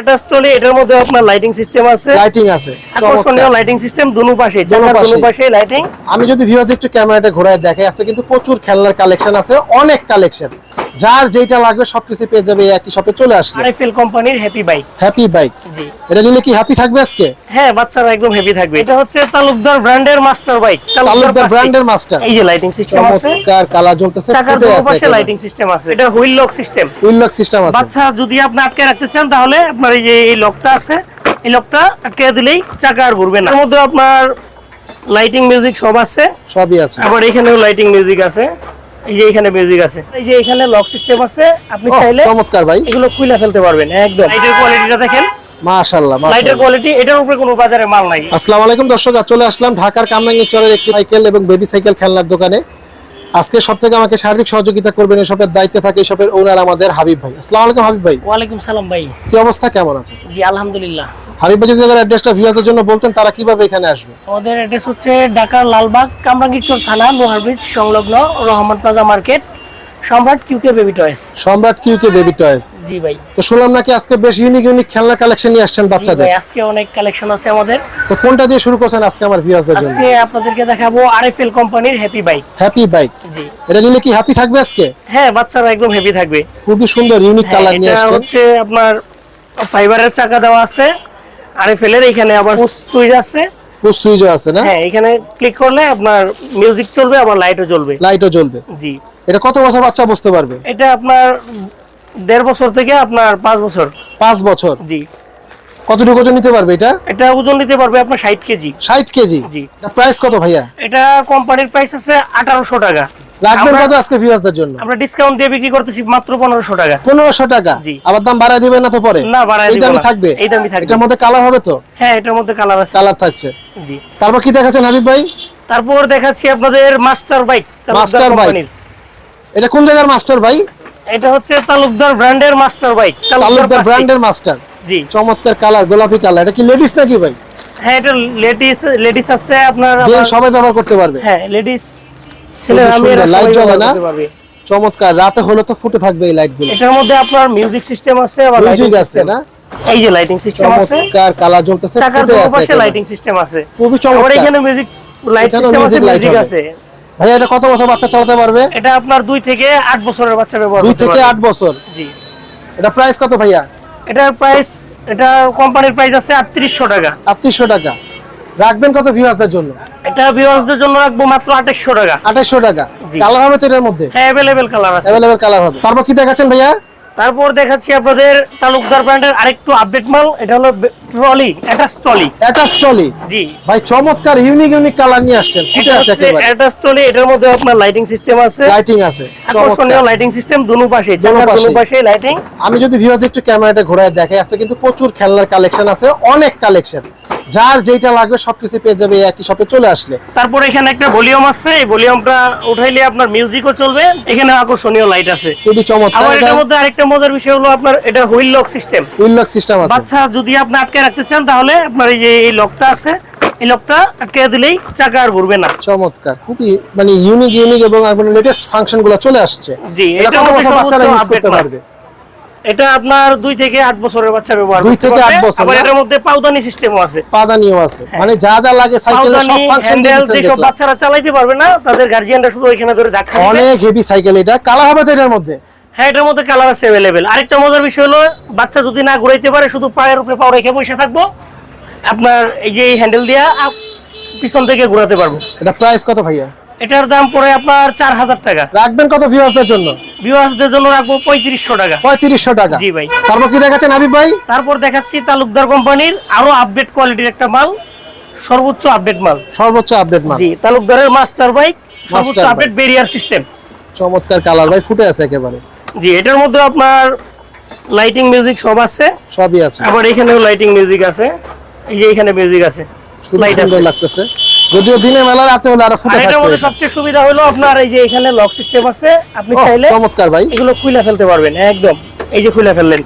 এটা স্টলে এটার মধ্যে আপনার লাইটিং সিস্টেম আছে। লাইটিং আছে আকর্ষণীয় লাইটিং সিস্টেম দুনো পাশে দোনো পাশে লাইটিং আমি যদি ভিউয়ারদের একটু ক্যামেরাটা ঘোরায় দেখে আছে কিন্তু প্রচুর খেলনার কালেকশন আছে অনেক কালেকশন যার যেটা লাগবে সবকিছু পেয়ে যাবে এই একই শপে চলে আসলে। আরএফএল কোম্পানির হ্যাপি বাইক হ্যাপি বাইক জি। এটা নিলে কি হ্যাপি থাকবে আজকে? হ্যাঁ বাচ্চারা একদম হেভি থাকবে। এটা হচ্ছে তালুকদার ব্র্যান্ডের মাস্টার বাইক। তালুকদার ব্র্যান্ডের মাস্টার। এই যে লাইটিং সিস্টেম আছে। চমৎকার কালার জ্বলতেছে চাকার ফুটে দুনো আছে পাশে লাইটিং সিস্টেম আছে। এটা wheel lock system wheel lock system আছে। বাচ্চা যদি আপনি আটকে রাখতে চান তাহলে আপনার এই যে এই লকটা আছে এই লকটা আটকে দিলেই চাকা আর ঘুরবে না। এর মধ্যে আপনার লাইটিং মিউজিক সব আছে। সবই আছে। আবার এখানেও লাইটিং মিউজিক আছে। এই যে এখানে মিউজিক আছে। এই যে এখানে লক সিস্টেম আছে আপনি চাইলে চমৎকার ভাই। এগুলো খুলে ফেলতে পারবেন একদম। লাইটের কোয়ালিটিটা দেখেন। মাশাআল্লাহ লাইটের কোয়ালিটি এটার উপরে কোনো বাজারে মাল নাই। আসসালামু আলাইকুম দর্শক চলে আসলাম ঢাকার কামরাঙ্গি চরের একটি সাইকেল এবং বেবি সাইকেল খেলনার দোকানে। আজকে সব থেকে আমাকে সার্বিক সহযোগিতা করবেন এই শপের দায়িত্বে থাকে শপের ওনার আমাদের হাবিব ভাই। আসসালামু আলাইকুম হাবিব ভাই। ওয়ালাইকুম সালাম ভাই। কি অবস্থা কেমন আছে জি আলহামদুলিল্লাহ। হাবিব যদি অ্যাড্রেসটা ভিউয়ারদের জন্য বলতেন তারা কীভাবে এখানে আসবে? আমাদের অ্যাড্রেস হচ্ছে ঢাকার লালবাগ কামরাঙ্গীরচর থানা লোহার ব্রিজ সংলগ্ন রহমান প্লাজা মার্কেট সম্রাট কিউকে বেবি টয়েস। সম্রাট কিউকে বেবি টয়েস। জি ভাই। তো শুনলাম নাকি আজকে বেশ ইউনিক ইউনিক খেলনা কালেকশন নিয়ে আসছেন বাচ্চাদের। আজকে অনেক কালেকশন আছে আমাদের। তো কোনটা দিয়ে শুরু করছেন আজকে আমার ভিউয়ারদের জন্য? আজকে আপনাদেরকে দেখাবো আরএফএল কোম্পানির হ্যাপি বাইক হ্যাপি বাইক জি। এটা নিলে কি হ্যাপি থাকবে আজকে? হ্যাঁ বাচ্চারা একদম হেভি থাকবে। খুবই সুন্দর ইউনিক হ্যাঁ, কালার নিয়ে এটা হচ্ছে আপনার ফাইবারের চাকা দেওয়া আছে। আরএফএল এর এখানে আবার সুইচ আছে। পুশ সুইচও আছে না? হ্যাঁ এখানে ক্লিক করলে আপনার মিউজিক চলবে আবার লাইটও জ্বলবে। লাইটও জ্বলবে। জি। এটা কত বছর বাচ্চা বুঝতে পারবে? এটা আপনার দেড় বছর থেকে আপনার পাঁচ বছর। পাঁচ বছর। জি। কতটুকু ওজন নিতে পারবে এটা? এটা ওজন নিতে পারবে আপনার ষাট কেজি। ষাট কেজি? জি। প্রাইস কত ভাইয়া? এটা কোম্পানির প্রাইস আছে আঠারোশো টাকা। রাখবেন কত আজকে ভিউয়ারদের জন্য? আমরা ডিসকাউন্ট দিয়ে বিক্রি করতেছি মাত্র পনেরোশো টাকা। পনেরোশো টাকা? আবার দাম বাড়ায় দিবেন না তো পরে? না, বাড়ায় এই দামই থাকবে? এই দামই থাকবে। এটার মধ্যে কালার হবে তো? হ্যাঁ এটার মধ্যে কালার আছে। কালার থাকছে। জি। তারপর কি দেখাচ্ছেন হাবিব ভাই? তারপর দেখাচ্ছি আপনাদের মাস্টার বাইক। এটা কোন জায়গার মাস্টার ভাই? এটা হচ্ছে তালুকদার ব্র্যান্ডের মাস্টার বাইক। তালুকদার ব্র্যান্ডের মাস্টার। জি। চমৎকার কালার গোলাপি কালার। এটা কি লেডিস নাকি ভাই? হ্যাঁ এটা লেডিস লেডিস আছে আপনার সবাই ব্যবহার করতে পারবে। হ্যাঁ লেডিস সুন্দর, মেয়েরা সবাই জ্বলে না? চমৎকার রাতে হলে তো ফুটে থাকবে এই লাইটগুলো। এটার মধ্যে আপনার মিউজিক সিস্টেম আছে আবার মিউজিক লাইটিং আছে না? এই যে লাইটিং সিস্টেম আছে। চমৎকার কালার জ্বলতেছে চাকার লাইটিং সিস্টেম আছে খুবই চমৎকার। এখানে মিউজিক লাইট সিস্টেম আছে মিউজিক আছে। ভাই এটা কত বছর বাচ্চা চালাতে পারবে? এটা আপনার দুই থেকে আট বছরের বাচ্চা ব্যবহার দুই করতে থেকে পারবে। আট বছর। জি। এটা প্রাইস কত ভাইয়া? এটার প্রাইস এটা কোম্পানির প্রাইস আছে আটত্রিশশো টাকা। আটত্রিশশো টাকা। রাখবেন কত ভিউয়ার্সদের জন্য? এটা ভিউয়ার্সদের জন্য রাখব মাত্র 2800 টাকা। 2800 টাকা। কালার হবে তো এর মধ্যে? হ্যাঁ অ্যাভেলেবেল কালার আছে। অ্যাভেলেবেল কালার হবে। তারপর কি দেখাচ্ছেন ভাইয়া? তারপর দেখাচ্ছি আপনাদের তালুকদার ব্র্যান্ডের আরেকটু আপডেট মাল। এটা হলো trolley attach trolley. Attach trolley জি। ভাই চমৎকার ইউনিক ইউনিক কালার নিয়ে আসছেন। ফুটে আছে একেবারে। অ্যাটাচ ট্রলি এটার মধ্যে আপনার লাইটিং সিস্টেম আছে। লাইটিং আছে আকর্ষণীয় লাইটিং সিস্টেম দুনো পাশে দুনো পাশে। লাইটিং আমি যদি ভিউয়ারদের একটু ক্যামেরাটা ঘোরায় দেখে আছে কিন্তু প্রচুর খেলনার কালেকশন আছে অনেক কালেকশন যার যেটা লাগবে সবকিছু পেয়ে যাবে একই শপে চলে আসলে। তারপর এখানে একটা ভলিউম আছে এই ভলিউমটা উঠাইলে আপনার মিউজিকও চলবে এখানে আকর্ষণীয় লাইট আছে। খুবই চমৎকার। আবার এটার মধ্যে আরেকটা মজার বিষয় হলো আপনার এটা wheel lock system wheel lock system আছে। বাচ্চা যদি আপনি আটকে রাখতে চান তাহলে আপনার এই যে এই লকটা আছে এই লকটা আটকে দিলেই চাকা আর ঘুরবে না। চমৎকার খুবই মানে ইউনিক ইউনিক এবং একবার লেটেস্ট ফাংশনগুলো চলে আসছে। জি, এটা কত বছর বাচ্চারা ইউজ করতে পারবে? এটা আপনার দুই থেকে আট বছরের বাচ্চা ব্যবহার দুই থেকে। আট বছর আবার না? এটার মধ্যে পাউদানি সিস্টেমও আছে। পাদানিও আছে। মানে যা যা লাগে সাইকেলের সব ফাংশন হ্যান্ডেল যেসব বাচ্চারা চালাইতে পারবে না তাদের গার্জিয়ানরা শুধু ওইখানে ধরে ধাক্কা অনেক হেভি সাইকেল এটা। কালা হবে তো এটার মধ্যে? হ্যাঁ এটার মধ্যে কালার আছে অ্যাভেলেবেল আরেকটা মজার বিষয় হলো বাচ্চা যদি না ঘুরাইতে পারে শুধু পায়ের উপরে পাও রেখে বসে থাকব। আপনার এই যে হ্যান্ডেল দিয়া পিছন থেকে ঘোরাতে পারব। এটা প্রাইস কত ভাইয়া? এটার দাম পড়ে আপনার চার হাজার টাকা। রাখবেন কত ভিউয়ার্সদের জন্য? ভিউয়ার্সদের জন্য রাখব পঁয়ত্রিশশো টাকা। পঁয়ত্রিশশো টাকা। জি ভাই। তারপর কি দেখাচ্ছেন হাবিব ভাই? তারপর দেখাচ্ছি তালুকদার কোম্পানির আরও আপডেট কোয়ালিটির একটা মাল সর্বোচ্চ আপডেট মাল। সর্বোচ্চ আপডেট মাল। জি তালুকদারের মাস্টার বাইক সর্বোচ্চ আপডেট ব্যারিয়ার সিস্টেম চমৎকার কালার ভাই ফুটে আছে একেবারে। জি এটার মধ্যে আপনার লাইটিং মিউজিক সব আছে। সবই আছে। আবার এখানেও লাইটিং মিউজিক আছে। এই যে এখানে মিউজিক আছে। লাইট আছে। লাগতেছে। যদিও দিনে মেলা রাতে হলে আরও ফুটে এটার মধ্যে সবচেয়ে সুবিধা হলো আপনার এই যে এখানে লক সিস্টেম আছে। আপনি চাইলে চমৎকার ভাই। এগুলো খুলে ফেলতে পারবেন একদম। এই যে খুলে ফেললেন।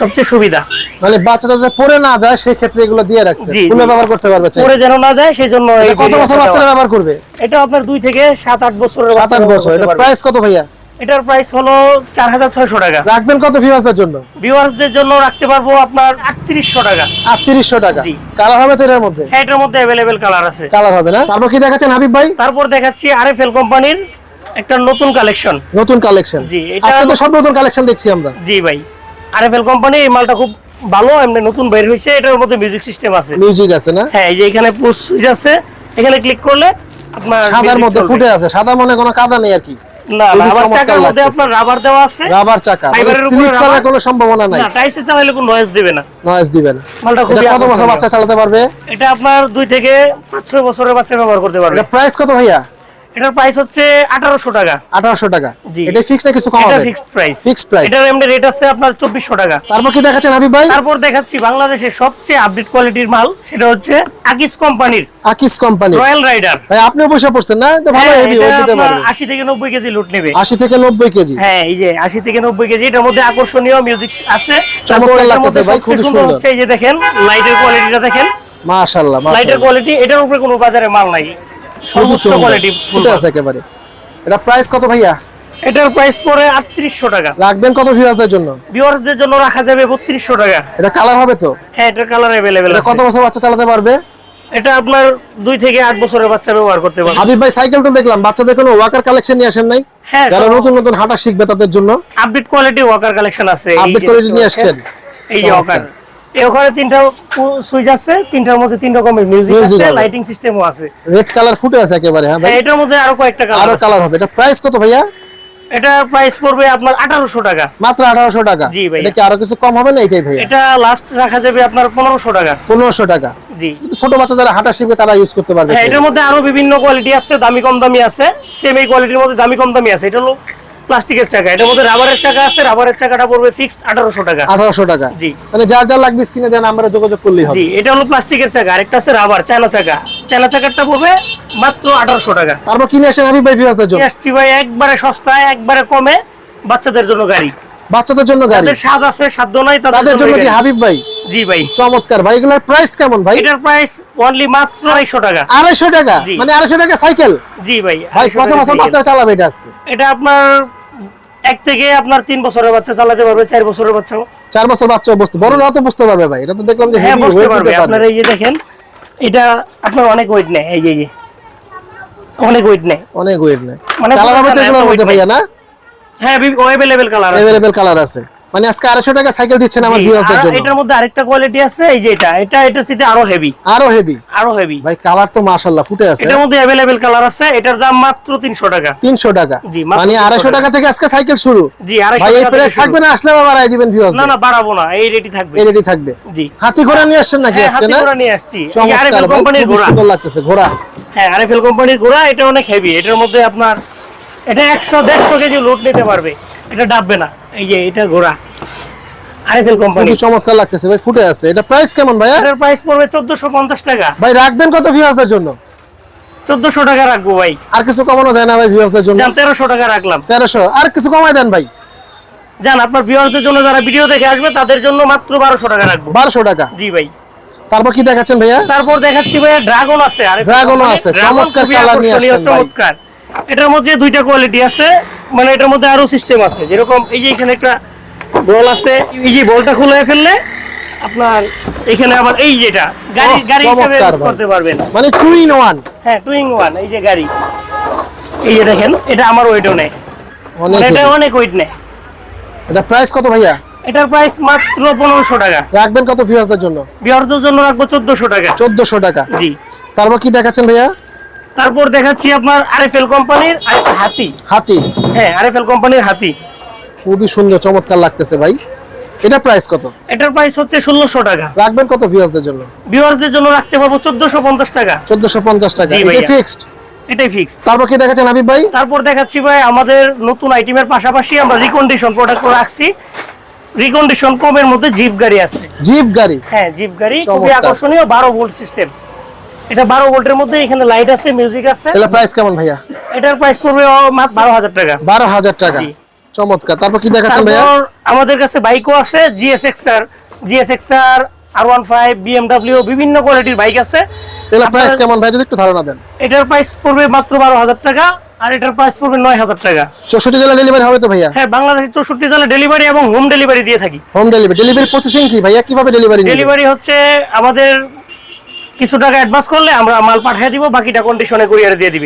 সবচেয়ে সুবিধা। মানে বাচ্চা যাতে পড়ে না যায় সেই ক্ষেত্রে এগুলো দিয়ে রাখছে। খুলে ব্যবহার করতে পারবে। পরে যেন না যায় সেই জন্য কত বছর বাচ্চারা ব্যবহার করবে? এটা আপনার দুই থেকে সাত আট বছরের সাত আট বছর। এটা প্রাইস কত ভাইয়া? এটার প্রাইস হলো চার হাজার ছয়শো টাকা। রাখবেন কত ভিউয়ার্সদের জন্য? ভিউয়ার্সদের জন্য রাখতে পারব আপনার আটত্রিশশো টাকা। আটত্রিশশো টাকা। কালার হবে তো এটার মধ্যে? হ্যাঁ এটার মধ্যে অ্যাভেলেবেল কালার আছে। কালার হবে না? তারপর কি দেখাচ্ছেন হাবিব ভাই? তারপর দেখাচ্ছি আরএফএল কোম্পানির একটা নতুন কালেকশন নতুন কালেকশন জি, এটা- আজকে তো সব নতুন কালেকশন দেখছি আমরা। জি ভাই। আরএফএল কোম্পানি এই মালটা খুব ভালো এমনি নতুন বের হয়েছে এটার মধ্যে মিউজিক সিস্টেম আছে। মিউজিক আছে না? হ্যাঁ এই যে এখানে পুশ সুইচ আছে। এখানে ক্লিক করলে আপনার সাদার মধ্যে। ফুটে আছে। সাদা মনে কোনো কাদা নেই আর কি। না চাকার মধ্যে আপনার রাবার দেওয়া আছে। রাবার চাকা মানে স্লিপ করার কোনো সম্ভাবনা নাই। না টাইসে চালাইলে কোনো নয়েজ দিবে না। নয়েজ দিবে না। মালটা এটা কত বছর বাচ্চা চালাতে পারবে? এটা আপনার দুই থেকে পাঁচ ছয় বছরের বাচ্চা ব্যবহার করতে পারবে। এটা প্রাইস কত ভাইয়া? এটার প্রাইস হচ্ছে আঠারোশো টাকা। আঠারোশো টাকা। এটা ফিক্স না কিছু কম এটা ফিক্সড প্রাইস Fixed price। এটার এমনি রেট আছে আপনার চব্বিশশো টাকা। তারপর কি দেখাচ্ছেন হাবিব ভাই? তারপর দেখাচ্ছি বাংলাদেশের সবচেয়ে আপডেট কোয়ালিটির মাল সেটা হচ্ছে আকিস কোম্পানির আকিস কোম্পানি রয়্যাল রাইডার ভাই আপনিও পয়সা পড়ছেন না? তো ভালো হেভি ওই দিতে পারবে আশি থেকে নব্বই কেজি লুট নেবে। আশি থেকে নব্বই কেজি। হ্যাঁ এই যে আশি থেকে নব্বই কেজি এটার মধ্যে আকর্ষণীয় মিউজিক আছে। চমৎকার লাগতেছে ভাই, খুবই সুন্দর। হচ্ছে এই যে দেখেন লাইটের কোয়ালিটিটা দেখেন। মাশাআল্লাহ লাইটের কোয়ালিটি এটার উপরে কোনো বাজারে মাল নাই। সর্বোচ্চ কোয়ালিটি ফুটে আছে একেবারে। এটা প্রাইস কত ভাইয়া? এটার প্রাইস পড়ে আটত্রিশশো টাকা। রাখবেন কত ভিউয়ার্সদের জন্য? ভিউয়ার্সদের জন্য রাখা যাবে বত্রিশশো টাকা। এটা কালার হবে তো? হ্যাঁ এটার কালার অ্যাভেলেবেল এটা কত বছর বাচ্চা চালাতে পারবে? এটা আপনার দুই থেকে আট বছরের বাচ্চা ব্যবহার করতে পারবে। হাবিব ভাই সাইকেল তো দেখলাম বাচ্চাদের কোনো ওয়াকার কালেকশন নিয়ে আসেন নাই? হ্যাঁ যারা নতুন নতুন হাঁটা শিখবে তাদের জন্য? আপডেট কোয়ালিটি ওয়াকার কালেকশন আছে আপডেট কোয়ালিটি নিয়ে। আসছেন। এই যে ওয়াকার এই ওখানে তিনটা সুইচ আছে তিনটার মধ্যে তিন রকমের মিউজিক আছে লাইটিং সিস্টেমও আছে। রেড কালার ফুটে আছে একেবারে হ্যাঁ ভাই? হ্যাঁ এটার মধ্যে আরও কয়েকটা আরও কালার কালার হবে। এটা প্রাইস কত ভাইয়া? এটা প্রাইস পড়বে আপনার আঠারোশো টাকা। মাত্র আঠারোশো টাকা? জি ভাইয়া। এটা কি আরও কিছু কম হবে না এটাই ভাইয়া? এটা লাস্ট রাখা যাবে আপনার পনেরোশো টাকা। পনেরোশো টাকা। জি। ছোট বাচ্চা যারা হাঁটা শিখবে তারা ইউজ করতে পারবে হ্যাঁ এটার মধ্যে আরও বিভিন্ন কোয়ালিটি আছে দামি কম দামি আছে। সেম এই কোয়ালিটির মধ্যে দামি কম দামি আছে। এটা হলো প্লাস্টিকের চাকা এটার মধ্যে রাবারের চাকা আছে রাবারের চাকাটা পড়বে ফিক্সড আঠারোশো টাকা। আঠারোশো টাকা। জি। মানে যার যার লাগবে স্ক্রিনে দেন আমরা যোগাযোগ করলেই হবে। জি এটা হলো প্লাস্টিকের চাকা আরেকটা আছে রাবার চালা চাকা। চালা চাকাটা পড়বে মাত্র আঠারোশো টাকা। তারপর কিনে আসেন আমি ভাই ভিউয়ারদের জন্য। ভাই একবারে সস্তায় একবারে কমে বাচ্চাদের জন্য গাড়ি। বাচ্চাদের জন্য গাড়ি। তাদের স্বাদ আছে সাধ্য নাই তাদের জন্য কি হাবিব ভাই? জি ভাই। চমৎকার ভাই এগুলোর প্রাইস কেমন ভাই? এটার প্রাইস অনলি মাত্র আড়াইশো টাকা। আড়াইশো টাকা? মানে আড়াইশো টাকা সাইকেল জি ভাই ভাই 250 কত বছর বাচ্চা চালাবে এটা আজকে? এটা আপনার এক থেকে আপনার তিন বছরের বাচ্চা চালাতে পারবে চার বছরের বাচ্চাও চার বছর বাচ্চা বসতে বড়রাও তো বুঝতে পারবে ভাই এটা তো দেখলাম যে হ্যাঁ বসতে ওয়েট পারবে। আপনারা এই যে দেখেন এটা আপনার অনেক ওয়েট নেয় এই যে এই অনেক ওয়েট নেয়। অনেক ওয়েট নেই মানে কালার হবে তো এগুলোর মধ্যে ভাইয়া না? হ্যাঁ অ্যাভেলেবেল কালার আছে अवेलेबल কালার আছে মানে আজকে আড়াইশো টাকা সাইকেল দিচ্ছেন আমার জি, ভিউয়ার্সদের আর জন্য এটার মধ্যে আরেকটা কোয়ালিটি আছে এই যে এটা এটা এটার সাথে আরো হেভি আরো হেভি আরো হেভি ভাই কালার তো মাশাআল্লাহ ফুটে আছে এটার মধ্যে অ্যাভেলেবেল কালার আছে এটার দাম মাত্র তিনশো টাকা তিনশো টাকা জি, মাত্র মানে 300 আড়াইশো টাকা থেকে আজকে সাইকেল শুরু জি আড়াইশো ভাই এই টাকা প্রাইস থেকে থাকবে শুরু। না আসলে আবার আই দিবেন ভিউয়ার্স না না বাড়াবো না এই রেটি থাকবে এই রেডি থাকবে জি হাতি ঘোড়া নিয়ে আসছেন নাকি হ্যাঁ আজকে হাতি না ঘোড়া নিয়ে আসছি এই চমৎকার আরএফএল ভাই কোম্পানির খুবই ঘোড়া সুন্দর লাগতেছে ঘোড়া হ্যাঁ আরএফএল কোম্পানির ঘোড়া এটা অনেক হেভি এটার মধ্যে আপনার এটা একশো দেড়শো কেজি লোড নিতে পারবে। এটা ডাববে না। এই যে এটা ঘোড়া। আরএফএল কোম্পানি। চমৎকার লাগতেছে ভাই ফুটে আছে। এটা প্রাইস কেমন ভাইয়া? এটার প্রাইস পড়বে চোদ্দশো পঞ্চাশ টাকা। ভাই রাখবেন কত ভিউয়ার্সদের জন্য? চোদ্দশো টাকা রাখব ভাই। আর কিছু কমানো যায় না ভাই ভিউয়ার্সদের জন্য? যান তেরোশো টাকা রাখলাম। আর কিছু কমাই দেন ভাই? যান আপনার ভিউয়ারদের জন্য যারা ভিডিও দেখে আসবে তাদের জন্য মাত্র বারোশো টাকা রাখব। বারোশো টাকা? জি ভাই। তারপর কি দেখাচ্ছেন ভাইয়া? তারপর দেখাচ্ছি ভাইয়া ড্রাগন আছে। আর ও আছে, চমৎকার colour নিয়ে আসছেন ভাই। চমৎকার। এটার মধ্যে দুইটা কোয়ালিটি আছে মানে এটার মধ্যে আরও সিস্টেম আছে। যেরকম এই যে এখানে একটা বল আছে এই যে বলটা খুলে ফেললে আপনার এখানে আবার এই যেটা গাড়ি গাড়ি হিসেবে ইউজ করতে পারবেন। মানে টু ইন ওয়ান হ্যাঁ টু ইন ওয়ান এই যে গাড়ি। এই যে দেখেন এটা আমার ওয়েটও নেই অনেক এটা অনেক ওয়েট নেই এটা প্রাইস কত ভাইয়া? এটার প্রাইস মাত্র পনেরোশো টাকা। রাখবেন কত ভিউয়ার্সদের জন্য? বিহারদের জন্য রাখব চোদ্দশো টাকা। চোদ্দশো টাকা। জি। তারপর কি দেখাচ্ছেন ভাইয়া? তারপর দেখাচ্ছি আপনার আরএফএল কোম্পানির আরেকটা হাতি। হাতি। হ্যাঁ আরএফএল কোম্পানির হাতি। খুবই সুন্দর চমৎকার লাগতেছে ভাই। এটা প্রাইস কত? এটার প্রাইস হচ্ছে ষোলোশো টাকা। রাখবেন কত ভিউয়ার্সদের জন্য? ভিউয়ার্সদের জন্য রাখতে পারব চোদ্দশো পঞ্চাশ টাকা। চোদ্দশো পঞ্চাশ টাকা। এটা ফিক্সড এটাই ফিক্স তারপর কি দেখাচ্ছেন হাবিব ভাই? তারপর দেখাচ্ছি ভাই আমাদের নতুন আইটেমের পাশাপাশি আমরা রিকন্ডিশন প্রোডাক্ট রাখছি। রিকন্ডিশন কমের মধ্যে জিপ গাড়ি আছে। জিপ গাড়ি? হ্যাঁ জিপ গাড়ি। খুবই আকর্ষণীয় বারো ভোল্ট সিস্টেম এটা 12 ভোল্টের মধ্যে এখানে লাইট আছে মিউজিক আছে। প্রাইস কেমন ভাইয়া? এটার প্রাইস পড়বে টাকা। 12000 টাকা। চমৎকার। তারপর কি দেখাচ্ছেন ভাইয়া? আমাদের কাছে বাইকও আছে বিভিন্ন কোয়ালিটির বাইক আছে। প্রাইস কেমন ভাই যদি একটু ধারণা দেন। এটার প্রাইস পড়বে মাত্র 12000 টাকা আর এটার প্রাইস পড়বে 9000 টাকা। 64 জেলা ডেলিভারি হবে তো ভাইয়া? হ্যাঁ বাংলাদেশে 64 জেলা ডেলিভারি এবং হোম ডেলিভারি দিয়ে থাকি। হোম ডেলিভারি ডেলিভারি প্রসেসিং কি ভাইয়া? কীভাবে ডেলিভারি ডেলিভারি হচ্ছে আমাদের কিছু টাকা অ্যাডভান্স করলে আমরা মাল পাঠিয়ে দিব বাকিটা কন্ডিশনে কুরিয়ারে দিয়ে দিবি।